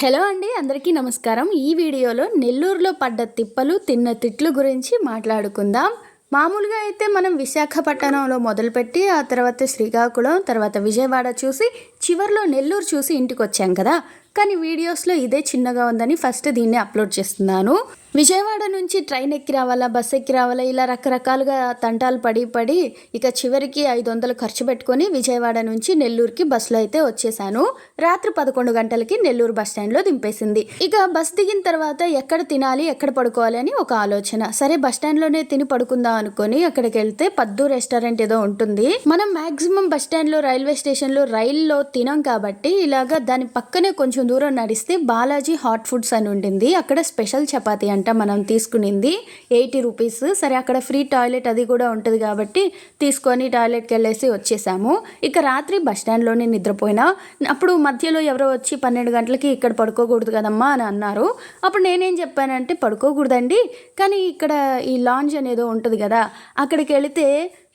Hello అండి అందరికీ నమస్కారం. ఈ వీడియోలో నెల్లూరులో పడ్డ తిప్పలు తిన్న తిట్లు గురించి మాట్లాడుకుందాం. మామూలుగా అయితే మనం విశాఖపట్నంలో మొదలుపెట్టి ఆ తర్వాత శ్రీకాకుళం తర్వాత విజయవాడ చూసి చివర్లో నెల్లూరు చూసి ఇంటికి వచ్చాం కదా. కానీ వీడియోస్లో ఇదే చిన్నగా ఉందని ఫస్ట్ దీన్ని అప్లోడ్ చేస్తున్నాను. విజయవాడ నుంచి ట్రైన్ ఎక్కి రావాలా బస్ ఎక్కి రావాలా ఇలా రకరకాలుగా తంటాలు పడి పడి ఇక చివరికి ఐదు వందలు ఖర్చు పెట్టుకొని విజయవాడ నుంచి నెల్లూరుకి బస్సులో అయితే వచ్చేసాను. రాత్రి పదకొండు గంటలకి నెల్లూరు బస్ స్టాండ్లో దింపేసింది. ఇక బస్ దిగిన తర్వాత ఎక్కడ తినాలి ఎక్కడ పడుకోవాలి అని ఒక ఆలోచన. సరే బస్ స్టాండ్లోనే తిని పడుకుందాం అనుకొని అక్కడికి వెళ్తే పద్దు రెస్టారెంట్ ఏదో ఉంటుంది. మనం మాక్సిమం బస్ స్టాండ్లో రైల్వే స్టేషన్లో రైల్లో తినం కాబట్టి ఇలాగా దాని పక్కనే కొంచెం దూరం నడిస్తే బాలాజీ హాట్ ఫుడ్స్ అని ఉండింది అక్కడ స్పెషల్ చపాతీ అంట మనం తీసుకునింది ఎయిటీ రూపీస్. సరే అక్కడ ఫ్రీ టాయిలెట్ అది కూడా ఉంటుంది కాబట్టి తీసుకొని టాయిలెట్కి వెళ్ళేసి వచ్చేసాము. ఇక రాత్రి బస్ స్టాండ్లోనే నిద్రపోయినా. అప్పుడు మధ్యలో ఎవరో వచ్చి పన్నెండు గంటలకి ఇక్కడ పడుకోకూడదు కదమ్మా అని అన్నారు. అప్పుడు నేనేం చెప్పానంటే పడుకోకూడదండి. కానీ ఇక్కడ ఈ లాంజ్ అనేదో ఉంటుంది కదా అక్కడికి వెళితే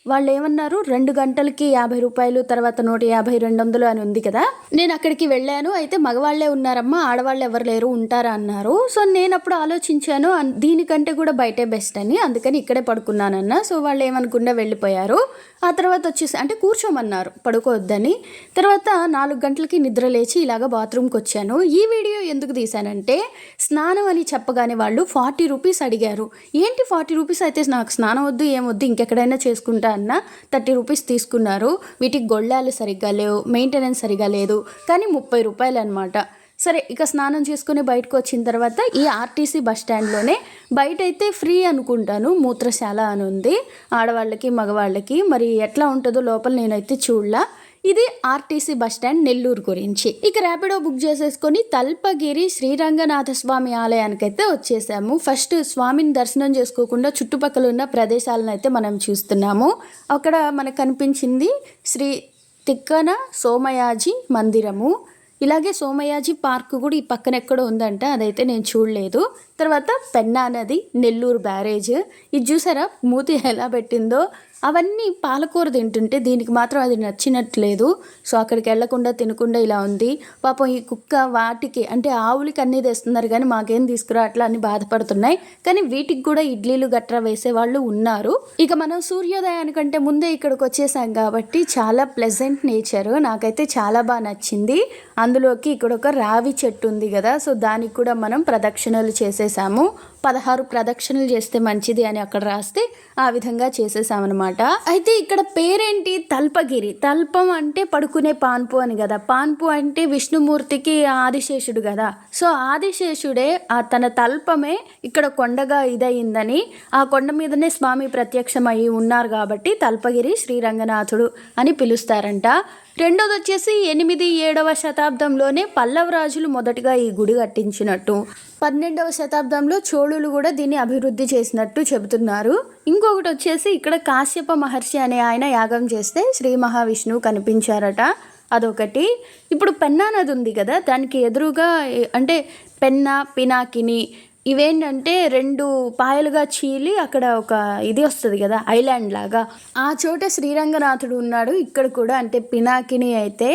వాళ్ళు ఏమన్నారు రెండు గంటలకి యాభై రూపాయలు తర్వాత నూట యాభై రెండు వందలు అని ఉంది కదా. నేను అక్కడికి వెళ్ళాను. అయితే మగవాళ్ళే ఉన్నారమ్మా ఆడవాళ్ళు ఎవరు లేరు ఉంటారా అన్నారు. సో నేను అప్పుడు ఆలోచించాను దీనికంటే కూడా బయటే బెస్ట్ అని. అందుకని ఇక్కడే పడుకున్నానన్న. సో వాళ్ళు ఏమనుకుండా వెళ్ళిపోయారు. ఆ తర్వాత వచ్చేసి అంటే కూర్చోమన్నారు పడుకోవద్దని. తర్వాత నాలుగు గంటలకి నిద్ర లేచి ఇలాగ బాత్రూమ్కి వచ్చాను. ఈ వీడియో ఎందుకు తీశానంటే స్నానం అని చెప్పగానే వాళ్ళు ఫార్టీ రూపీస్ అడిగారు. ఏంటి ఫార్టీ రూపీస్? అయితే నాకు స్నానం వద్దు ఏమొద్దు ఇంకెక్కడైనా చేసుకుంటా అన్న థర్టీ రూపీస్ తీసుకున్నారు. వీటికి గొళ్ళాలు సరిగ్గా లేవు మెయింటెనెన్స్ సరిగ్గా లేదు. కానీ ముప్పై రూపాయలు అనమాట సరే ఇక స్నానం చేసుకుని బయటకు వచ్చిన తర్వాత ఈ ఆర్టీసీ బస్ స్టాండ్లోనే బయట అయితే ఫ్రీ అనుకుంటాను మూత్రశాల అని ఉంది. ఆడవాళ్ళకి మగవాళ్ళకి. మరి ఎట్లా ఉంటుందో లోపల నేనైతే చూడలా. ఇది ఆర్టీసీ బస్ స్టాండ్ నెల్లూరు గురించి. ఇక ర్యాపిడో బుక్ చేసేసుకొని తల్పగిరి శ్రీరంగనాథ స్వామి ఆలయానికి అయితే వచ్చేసాము. ఫస్ట్ స్వామిని దర్శనం చేసుకోకుండా చుట్టుపక్కల ఉన్న ప్రదేశాలను అయితే మనం చూస్తున్నాము. అక్కడ మనకు కనిపించింది శ్రీ తిక్కన సోమయాజి మందిరము. ఇలాగే సోమయాజి పార్క్ కూడా ఈ పక్కన ఎక్కడో ఉందంట అదైతే నేను చూడలేదు. తర్వాత పెన్నా నది నెల్లూరు బ్యారేజ్. ఇది చూసారా? మూతి ఎలా పెట్టిందో? అవన్నీ పాలకూర తింటుంటే దీనికి మాత్రం అది నచ్చినట్లేదు. సో అక్కడికి వెళ్ళకుండా తినకుండా ఇలా ఉంది. పాపం ఈ కుక్క వాటికి అంటే ఆవులకి అన్నీ తెస్తున్నారు కానీ మాకేం తీసుకురా అట్లా అన్ని బాధపడుతున్నాయి. కానీ వీటికి కూడా ఇడ్లీలు గట్రా వేసే వాళ్ళు ఉన్నారు. ఇక మనం సూర్యోదయానికంటే ముందే ఇక్కడికి వచ్చేసాం కాబట్టి చాలా ప్లెజెంట్ నేచర్ నాకైతే చాలా బాగా నచ్చింది. అందులోకి ఇక్కడ ఒక రావి చెట్టు ఉంది కదా సో దానికి కూడా మనం ప్రదక్షిణలు చేసేసాము. పదహారు ప్రదక్షిణలు చేస్తే మంచిది అని అక్కడ రాస్తే ఆ విధంగా చేసేసామన్నమాట. అయితే ఇక్కడ పేరేంటి? తల్పగిరి. తల్పం అంటే పడుకునే పాన్పు అని కదా. పాన్పు అంటే విష్ణుమూర్తికి ఆదిశేషుడు కదా. సో ఆదిశేషుడే ఆ తన తల్పమే ఇక్కడ కొండగా ఇదయిందని ఆ కొండ మీదనే స్వామి ప్రత్యక్షం అయి ఉన్నారు కాబట్టి తల్పగిరి శ్రీరంగనాథుడు అని పిలుస్తారంట. రెండోది వచ్చేసి ఎనిమిది ఏడవ శతాబ్దంలోనే పల్లవ రాజులు మొదటగా ఈ గుడి కట్టించినట్టు. పన్నెండవ శతాబ్దంలో చోళులు కూడా దీన్ని అభివృద్ధి చేసినట్టు చెబుతున్నారు. ఇంకొకటి వచ్చేసి ఇక్కడ కాశ్యప మహర్షి అనే ఆయన యాగం చేస్తే శ్రీ మహావిష్ణువు కనిపించారట. అదొకటి. ఇప్పుడు పెన్నా నది ఉంది కదా దానికి ఎదురుగా అంటే పెన్నా పినాకిని ఇవేంటంటే రెండు పాయలుగా చీలి అక్కడ ఒక ఇది వస్తుంది కదా ఐలాండ్ లాగా. ఆ చోట శ్రీరంగనాథుడు ఉన్నాడు. ఇక్కడ కూడా అంటే పినాకిని అయితే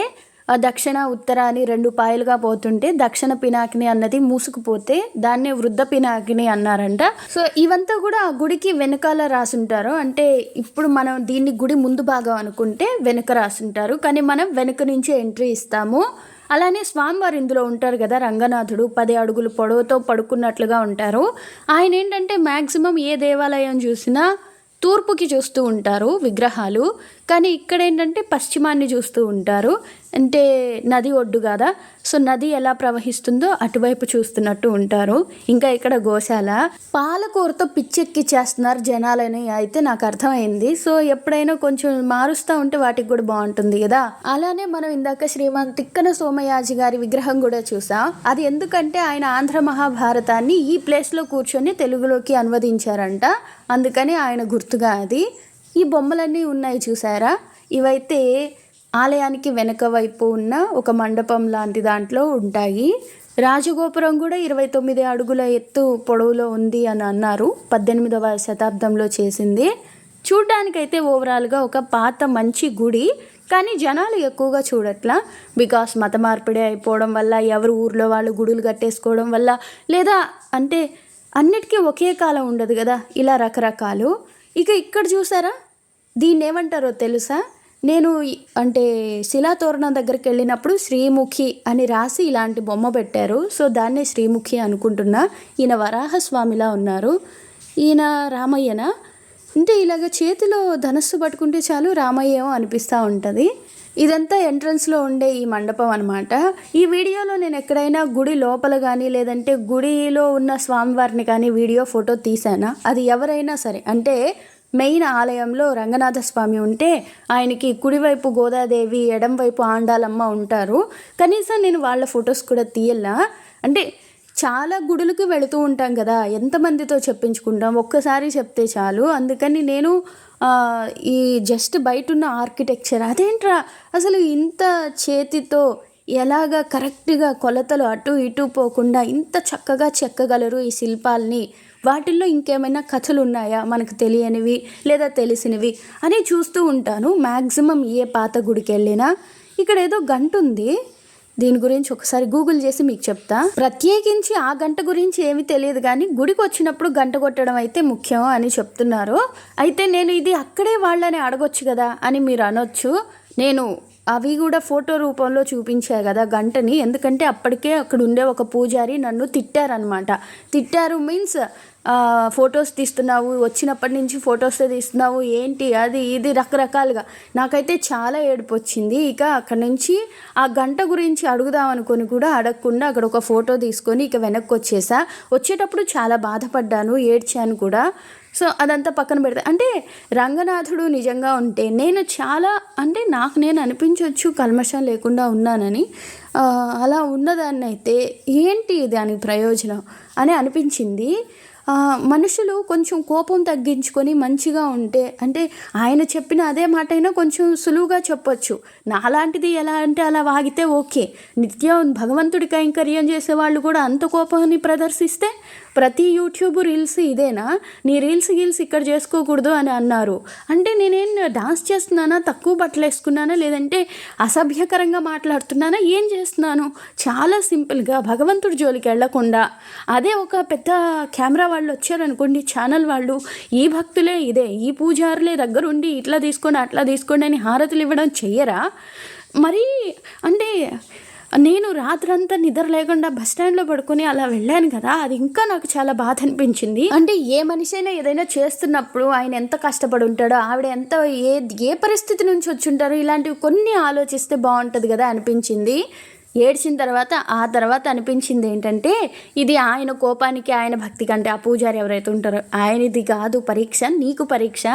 ఆ దక్షిణ ఉత్తర అని రెండు పాయలుగా పోతుంటే దక్షిణ పినాకిని అన్నది మూసుకుపోతే దాన్నే వృద్ధ పినాకిని అన్నారంట. సో ఇవంతా కూడా ఆ గుడికి వెనకాల రాసుంటారు. అంటే ఇప్పుడు మనం దీన్ని గుడి ముందు భాగం అనుకుంటే వెనుక రాసుంటారు. కానీ మనం వెనుక నుంచి ఎంట్రీ ఇస్తాము. అలానే స్వామివారు ఇందులో ఉంటారు కదా రంగనాథుడు. పది అడుగులు పొడవుతో పడుకున్నట్లుగా ఉంటారు. ఆయన ఏంటంటే మ్యాక్సిమం ఏ దేవాలయం చూసినా తూర్పుకి చూస్తూ ఉంటారు విగ్రహాలు. కానీ ఇక్కడ ఏంటంటే పశ్చిమాన్ని చూస్తూ ఉంటారు. అంటే నది ఒడ్డు కదా? సో నది ఎలా ప్రవహిస్తుందో అటువైపు చూస్తున్నట్టు ఉంటారు. ఇంకా ఇక్కడ గోశాల. పాలకూరతో పిచ్చెక్కి చేస్తున్నారు జనాలని అయితే నాకు అర్థమైంది. సో ఎప్పుడైనా కొంచెం మారుస్తూ ఉంటే వాటికి కూడా బాగుంటుంది కదా? అలానే మనం ఇందాక శ్రీమాన్ తిక్కన సోమయాజి గారి విగ్రహం కూడా చూసాం. అది ఎందుకంటే ఆయన ఆంధ్ర మహాభారతాన్ని ఈ ప్లేస్లో కూర్చొని తెలుగులోకి అనువదించారంట. అందుకని ఆయన గుర్తుగా అది. ఈ బొమ్మలన్నీ ఉన్నాయి చూసారా? ఇవైతే ఆలయానికి వెనక వైపు ఉన్న ఒక మండపం లాంటి దాంట్లో ఉంటాయి. రాజగోపురం కూడా ఇరవై తొమ్మిది అడుగుల ఎత్తు పొడవులో ఉంది అని అన్నారు. పద్దెనిమిదవ శతాబ్దంలో చేసింది. చూడ్డానికైతే ఓవరాల్గా ఒక పాత మంచి గుడి కానీ జనాలు ఎక్కువగా చూడట్లా. బికాస్ మత మార్పిడి అయిపోవడం వల్ల ఎవరు ఊర్లో వాళ్ళు గుడులు కట్టేసుకోవడం వల్ల లేదా అంటే అన్నిటికీ ఒకే కాలం ఉండదు కదా? ఇలా రకరకాలు. ఇక ఇక్కడ చూసారా? దీన్ని ఏమంటారో తెలుసా? నేను అంటే శిలాతోరణం దగ్గరికి వెళ్ళినప్పుడు శ్రీముఖి అని రాసి ఇలాంటి బొమ్మ పెట్టారు. సో దాన్నే శ్రీముఖి అనుకుంటున్నా. ఈయన వరాహస్వామిలా ఉన్నారు. ఈయన రామయ్యనా? అంటే ఇలాగ చేతిలో ధనస్సు పట్టుకుంటే చాలు రామయ్యేమో అనిపిస్తూ ఉంటుంది. ఇదంతా ఎంట్రన్స్లో ఉండే ఈ మండపం అనమాట ఈ వీడియోలో నేను ఎక్కడైనా గుడి లోపల కానీ లేదంటే గుడిలో ఉన్న స్వామివారిని కానీ వీడియో ఫోటో తీసానా అది ఎవరైనా సరే. అంటే మెయిన్ ఆలయంలో రంగనాథ స్వామి ఉంటే ఆయనకి కుడివైపు గోదాదేవి ఎడంవైపు ఆండాలమ్మ ఉంటారు. కనీసం నేను వాళ్ళ ఫొటోస్ కూడా తీయలా. అంటే చాలా గుడులకు వెళుతూ ఉంటాం కదా ఎంతమందితో చెప్పించుకుంటాం? ఒక్కసారి చెప్తే చాలు. అందుకని నేను ఈ జస్ట్ బయట ఉన్న ఆర్కిటెక్చర్ అదేంట్రా? అసలు ఇంత చేతితో ఎలాగ కరెక్ట్గా కొలతలు అటు ఇటు పోకుండా ఇంత చక్కగా చెక్కగలరు ఈ శిల్పాల్ని? వాటిల్లో ఇంకేమైనా కథలు ఉన్నాయా మనకు తెలియనివి లేదా తెలిసినవి అని చూస్తూ ఉంటాను. మ్యాక్సిమం ఏ పాత గుడికి వెళ్ళినా ఇక్కడ ఏదో గంట ఉంది దీని గురించి ఒకసారి గూగుల్ చేసి మీకు చెప్తా. ప్రత్యేకించి ఆ గంట గురించి ఏమీ తెలియదు కానీ గుడికి వచ్చినప్పుడు గంట కొట్టడం అయితే ముఖ్యం అని చెప్తున్నారు. అయితే నేను ఇది అక్కడే వాళ్ళని అడగొచ్చు కదా అని మీరు అనొచ్చు. నేను అవి కూడా ఫోటో రూపంలో చూపించాయి కదా గంటని. ఎందుకంటే అప్పటికే అక్కడ ఉండే ఒక పూజారి నన్ను తిట్టారనమాట తిట్టారు మీన్స్ ఫొటోస్ తీస్తున్నావు వచ్చినప్పటి నుంచి ఫొటోస్ తీస్తున్నావు ఏంటి అది ఇది రకరకాలుగా. నాకైతే చాలా ఏడుపు వచ్చింది. ఇక అక్కడ నుంచి ఆ గంట గురించి అడుగుదాం అనుకుని కూడా అడగకుండా అక్కడ ఒక ఫోటో తీసుకొని ఇక వెనక్కి వచ్చేసా. వచ్చేటప్పుడు చాలా బాధపడ్డాను ఏడ్చాను కూడా. సో అదంతా పక్కన పెడతా. అంటే రంగనాథుడు నిజంగా ఉంటే నేను చాలా అంటే నాకు నేను అనిపించవచ్చు కల్మషం లేకుండా ఉన్నానని. అలా ఉన్నదాన్ని అయితే ఏంటి దానికి ప్రయోజనం అని అనిపించింది. మనుషులు కొంచెం కోపం తగ్గించుకొని మంచిగా ఉంటే అంటే ఆయన చెప్పిన అదే మాట అయినా కొంచెం సులువుగా చెప్పొచ్చు. నాలాంటిది ఎలా అంటే అలా వాగితే ఓకే. నిత్యం భగవంతుడి కైంకర్యం చేసే వాళ్ళు కూడా అంత కోపాన్ని ప్రదర్శిస్తే ప్రతి యూట్యూబ్ రీల్స్ ఇదేనా? నీ రీల్స్ గీల్స్ ఇక్కడ చేసుకోకూడదు అని అన్నారు. అంటే నేనేం డాన్స్ చేస్తున్నానా? తక్కువ బట్టలు వేసుకున్నానా? లేదంటే అసభ్యకరంగా మాట్లాడుతున్నానా? ఏం చేస్తున్నాను? చాలా సింపుల్గా భగవంతుడి జోలికి వెళ్ళకుండా అదే ఒక పెద్ద కెమెరా వాళ్ళు వచ్చారనుకోండి ఛానల్ వాళ్ళు ఈ భక్తులే ఇదే ఈ పూజారులే దగ్గరుండి ఇట్లా తీసుకోండి అట్లా తీసుకోండి అని హారతులు ఇవ్వడం చెయ్యరా? మరి అంటే నేను రాత్రంతా నిద్ర లేకుండా బస్ స్టాండ్లో పడుకొని అలా వెళ్ళాను కదా అది ఇంకా నాకు చాలా బాధ అనిపించింది. అంటే ఏ మనిషి అయినా ఏదైనా చేస్తున్నప్పుడు ఆయన ఎంత కష్టపడి ఉంటాడో ఆవిడ ఎంత ఏ ఏ పరిస్థితి నుంచి వచ్చి ఉంటారో ఇలాంటివి కొన్ని ఆలోచిస్తే బాగుంటుంది కదా అనిపించింది. ఏడ్చిన తర్వాత ఆ తర్వాత అనిపించింది ఏంటంటే ఇది ఆయన కోపానికి ఆయన భక్తి కంటే ఆ పూజారి ఎవరైతే ఉంటారో ఆయనది కాదు పరీక్ష నీకు పరీక్ష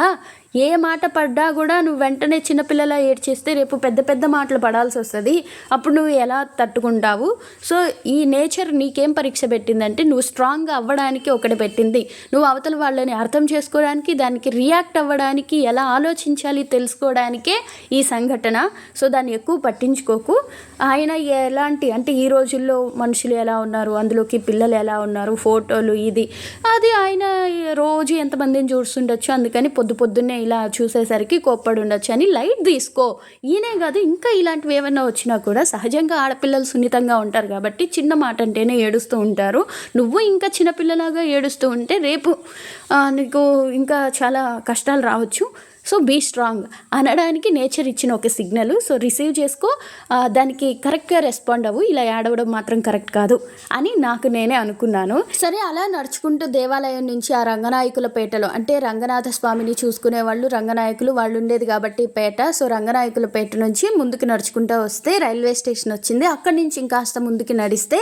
ఏ మాట పడ్డా కూడా నువ్వు వెంటనే చిన్నపిల్లల ఏడ్చేస్తే రేపు పెద్ద పెద్ద మాటలు పడాల్సి వస్తుంది. అప్పుడు నువ్వు ఎలా తట్టుకుంటావు? సో ఈ నేచర్ నీకేం పరీక్ష పెట్టిందంటే నువ్వు స్ట్రాంగ్గా అవ్వడానికి ఒకటి పెట్టింది. నువ్వు అవతల వాళ్ళని అర్థం చేసుకోవడానికి దానికి రియాక్ట్ అవ్వడానికి ఎలా ఆలోచించాలి తెలుసుకోవడానికే ఈ సంఘటన. సో దాన్ని ఎక్కువ పట్టించుకోకు. ఆయన ఎలాంటి అంటే ఈ రోజుల్లో మనుషులు ఎలా ఉన్నారు? అందులోకి పిల్లలు ఎలా ఉన్నారు? ఫోటోలు ఇది. అది ఆయన రోజు ఎంతమందిని చూస్తుండొచ్చు. అందుకని పొద్దు పొద్దున్నే ఇలా చూసేసరికి కోప్పడి ఉండొచ్చు అని లైట్ తీసుకో. ఈయనే కాదు ఇంకా ఇలాంటివి ఏమైనా వచ్చినా కూడా సహజంగా ఆడపిల్లలు సున్నితంగా ఉంటారు కాబట్టి చిన్న మాట అంటేనే ఏడుస్తూ ఉంటారు. నువ్వు ఇంకా చిన్నపిల్లలాగా ఏడుస్తూ ఉంటే రేపు నీకు ఇంకా చాలా కష్టాలు రావచ్చు. సో బీ స్ట్రాంగ్ అనడానికి నేచర్ ఇచ్చిన ఒక సిగ్నల్ సో రిసీవ్ చేసుకో. దానికి కరెక్ట్గా రెస్పాండ్ అవ్వు. ఇలా ఏడవడం మాత్రం కరెక్ట్ కాదు అని నాకు నేనే అనుకున్నాను. సరే అలా నడుచుకుంటూ దేవాలయం నుంచి ఆ రంగనాయకుల పేటలో అంటే రంగనాథ స్వామిని చూసుకునే వాళ్ళు రంగనాయకులు వాళ్ళు ఉండేది కాబట్టి పేట. సో రంగనాయకుల పేట నుంచి ముందుకు నడుచుకుంటూ వస్తే రైల్వే స్టేషన్ వచ్చింది. అక్కడి నుంచి ఇంకాస్త ముందుకు నడిస్తే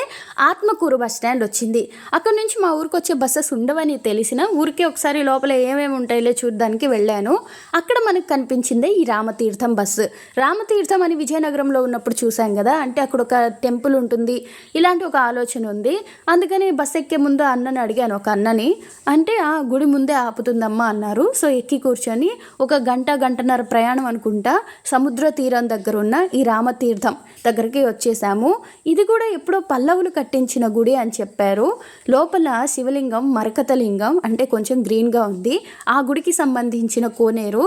ఆత్మకూరు బస్ స్టాండ్ వచ్చింది. అక్కడి నుంచి మా ఊరికి వచ్చే బస్సెస్ ఉండవని తెలిసిన ఊరికే ఒకసారి లోపల ఏమేమి ఉంటాయో చూడడానికి వెళ్ళాను. అక్కడ మనకు కనిపించిందే ఈ రామతీర్థం బస్సు. రామతీర్థం అని విజయనగరంలో ఉన్నప్పుడు చూసాం కదా అంటే అక్కడ ఒక టెంపుల్ ఉంటుంది ఇలాంటి ఒక ఆలోచన ఉంది. అందుకని బస్సు ఎక్కే ముందు అన్నని అడిగాను ఒక అన్నని. అంటే ఆ గుడి ముందే ఆపుతుందమ్మా అన్నారు. సో ఎక్కి కూర్చొని ఒక గంట గంటన్నర ప్రయాణం అనుకుంటా సముద్ర తీరం దగ్గర ఉన్న ఈ రామతీర్థం దగ్గరికి వచ్చేసాము. ఇది కూడా ఎప్పుడో పల్లవులు కట్టించిన గుడి అని చెప్పారు. లోపల శివలింగం మరకతలింగం అంటే కొంచెం గ్రీన్గా ఉంది. ఆ గుడికి సంబంధించిన కోనేరు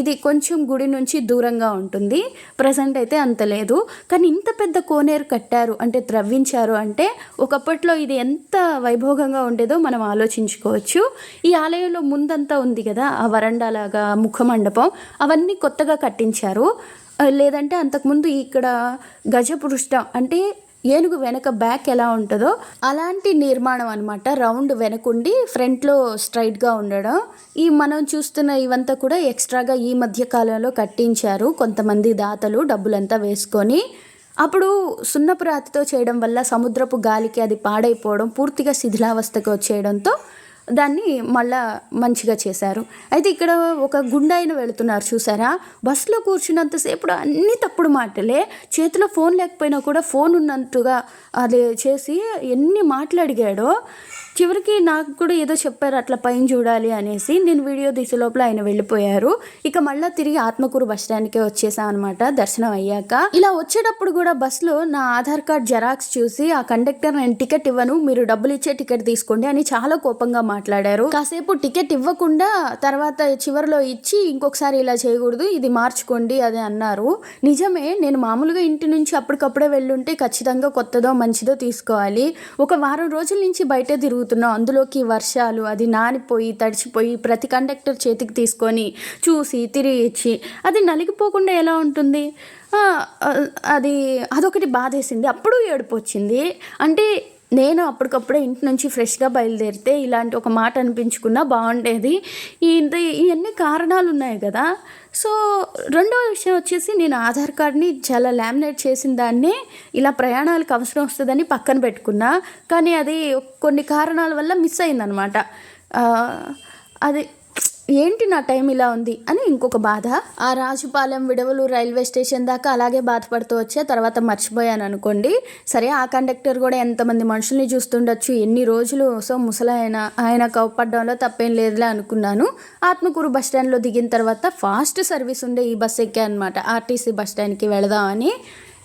ఇది కొంచెం గుడి నుంచి దూరంగా ఉంటుంది. ప్రజెంట్ అయితే అంత లేదు. కానీ ఇంత పెద్ద కోనేరు కట్టారు అంటే త్రవ్వించారు అంటే ఒకప్పట్లో ఇది ఎంత వైభోగంగా ఉండేదో మనం ఆలోచించుకోవచ్చు. ఈ ఆలయంలో ముందంతా ఉంది కదా ఆ వరండా లాగా ముఖమండపం. అవన్నీ కొత్తగా కట్టించారు. లేదంటే అంతకుముందు ఇక్కడ గజపృష్ఠ అంటే ఏనుగు వెనక బ్యాక్ ఎలా ఉంటుందో అలాంటి నిర్మాణం అనమాట రౌండ్ వెనకుండి ఫ్రంట్లో స్ట్రైట్గా ఉండడం. ఈ మనం చూస్తున్న ఇవంతా కూడా ఎక్స్ట్రాగా ఈ మధ్య కాలంలో కట్టించారు. కొంతమంది దాతలు డబ్బులంతా వేసుకొని. అప్పుడు సున్నపు రాతితో చేయడం వల్ల సముద్రపు గాలికి అది పాడైపోవడం పూర్తిగా శిథిలావస్థకు వచ్చేయడంతో దాన్ని మళ్ళా మంచిగా చేశారు. అయితే ఇక్కడ ఒక గుండాయన వెళుతున్నారు చూసారా? బస్సులో కూర్చున్నంతసేపు అన్ని తప్పుడు మాటలే చేతిలో ఫోన్ లేకపోయినా కూడా ఫోన్ ఉన్నట్టుగా అది చేసి ఎన్ని మాట్లాడిగాడో చివరికి నాకు కూడా ఏదో చెప్పారు అట్లా పైన చూడాలి అనేసి నేను వీడియో తీసే లోపల ఆయన వెళ్ళిపోయారు. ఇక మళ్ళీ తిరిగి ఆత్మకూరు బస్ స్టాండ్కే వచ్చేసాం అనమాట దర్శనం అయ్యాక. ఇలా వచ్చేటప్పుడు కూడా బస్సులో నా ఆధార్ కార్డ్ జెరాక్స్ చూసి ఆ కండక్టర్ నేను టికెట్ ఇవ్వను మీరు డబ్బులు ఇచ్చే టికెట్ తీసుకోండి అని చాలా కోపంగా మాట్లాడారు. మాట్లాడారు. కాసేపు టికెట్ ఇవ్వకుండా తర్వాత చివరిలో ఇచ్చి ఇంకొకసారి ఇలా చేయకూడదు ఇది మార్చుకోండి అది అన్నారు. నిజమే నేను మామూలుగా ఇంటి నుంచి అప్పటికప్పుడే వెళ్ళుంటే ఖచ్చితంగా కొత్తదో మంచిదో తీసుకోవాలి. ఒక వారం రోజుల నుంచి బయటే తిరుగుతున్నాం. అందులోకి వర్షాలు అది నానిపోయి తడిచిపోయి ప్రతి కండక్టర్ చేతికి తీసుకొని చూసి తిరిగి ఇచ్చి అది నలిగిపోకుండా ఎలా ఉంటుంది? అది అదొకటి బాధేసింది. అప్పుడు ఏడుపు వచ్చింది అంటే నేను అప్పటికప్పుడే ఇంటి నుంచి ఫ్రెష్గా బయలుదేరితే ఇలాంటి ఒక మాట అనిపించుకున్నా బాగుండేది. ఇంత ఇవన్నీ కారణాలు ఉన్నాయి కదా. సో రెండో విషయం వచ్చేసి నేను ఆధార్ కార్డ్ని చాలా లామినేట్ చేసిన దాన్నే ఇలా ప్రయాణాలకు అవసరం వస్తుందని పక్కన పెట్టుకున్నా. కానీ అది కొన్ని కారణాల వల్ల మిస్ అయిందనమాట. అది ఏంటి నా టైం ఇలా ఉంది అని ఇంకొక బాధ. ఆ రాజుపాలెం విడవలు రైల్వే స్టేషన్ దాకా అలాగే బాధపడుతూ వచ్చే తర్వాత మర్చిపోయాను అనుకోండి. సరే ఆ కండక్టర్ కూడా ఎంతమంది మనుషుల్ని చూస్తుండొచ్చు ఎన్ని రోజులు సో ముసలాయన ఆయన కవపడ్డంలో తప్పేం లేదులే అనుకున్నాను. ఆత్మకూరు బస్ స్టాండ్లో దిగిన తర్వాత ఫాస్ట్ సర్వీస్ ఉండే ఈ బస్ ఎక్కా అనమాట ఆర్టీసీ బస్ స్టాండ్కి వెళదామని.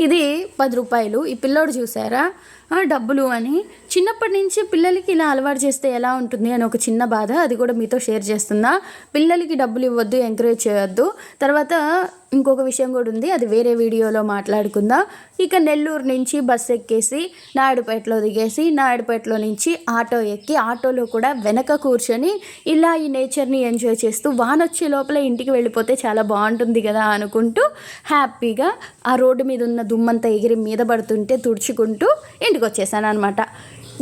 ఇది పది రూపాయలు. ఈ పిల్లోడు చూసారా? డబ్బులు అని. చిన్నప్పటి నుంచి పిల్లలకి ఇలా అలవాటు చేస్తే ఎలా ఉంటుంది అని ఒక చిన్న బాధ అది కూడా మీతో షేర్ చేస్తున్నా. పిల్లలకి డబ్బులు ఇవ్వద్దు ఎంకరేజ్ చేయొద్దు. తర్వాత ఇంకొక విషయం కూడా ఉంది అది వేరే వీడియోలో మాట్లాడుకుందాం. ఇక నెల్లూరు నుంచి బస్సు ఎక్కేసి నాయుడుపేటలో దిగేసి నాయుడుపేటలో నుంచి ఆటో ఎక్కి ఆటోలో కూడా వెనక కూర్చొని ఇలా ఈ నేచర్ని ఎంజాయ్ చేస్తూ వాన వచ్చే లోపల ఇంటికి వెళ్ళిపోతే చాలా బాగుంటుంది కదా అనుకుంటూ హ్యాపీగా ఆ రోడ్డు మీద ఉన్న దుమ్మంతా ఎగిరి మీద పడుతుంటే తుడుచుకుంటూ ఇంటికి వచ్చేసాను అనమాట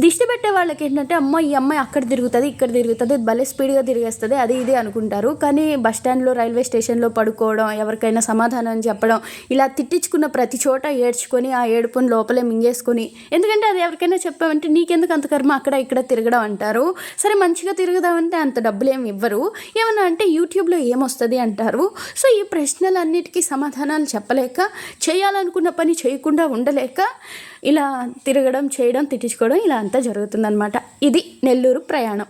దిష్టి పెట్టే వాళ్ళకి ఏంటంటే అమ్మ ఈ అమ్మాయి అక్కడ తిరుగుతుంది ఇక్కడ తిరుగుతుంది భలే స్పీడ్గా తిరిగేస్తుంది అది ఇది అనుకుంటారు. కానీ బస్ స్టాండ్లో రైల్వే స్టేషన్లో పడుకోవడం ఎవరికైనా సమాధానం చెప్పడం ఇలా తిట్టించుకున్న ప్రతి చోట ఏడ్చుకొని ఆ ఏడుపుని లోపలే మింగేసుకొని ఎందుకంటే అది ఎవరికైనా చెప్పామంటే నీకెందుకు అంత కర్మ అక్కడ ఇక్కడ తిరగడం అంటారు. సరే మంచిగా తిరుగుదామంటే అంత డబ్బులు ఏమి ఇవ్వరు. ఏమన్నా అంటే యూట్యూబ్లో ఏమొస్తుంది అంటారు. సో ఈ ప్రశ్నలన్నిటికీ సమాధానాలు చెప్పలేక చేయాలనుకున్న పని చేయకుండా ఉండలేక ఇలా తిరగడం చేయడం తిట్టించుకోవడం ఇలా అంతా జరుగుతుందనమాట ఇది నెల్లూరు ప్రయాణం.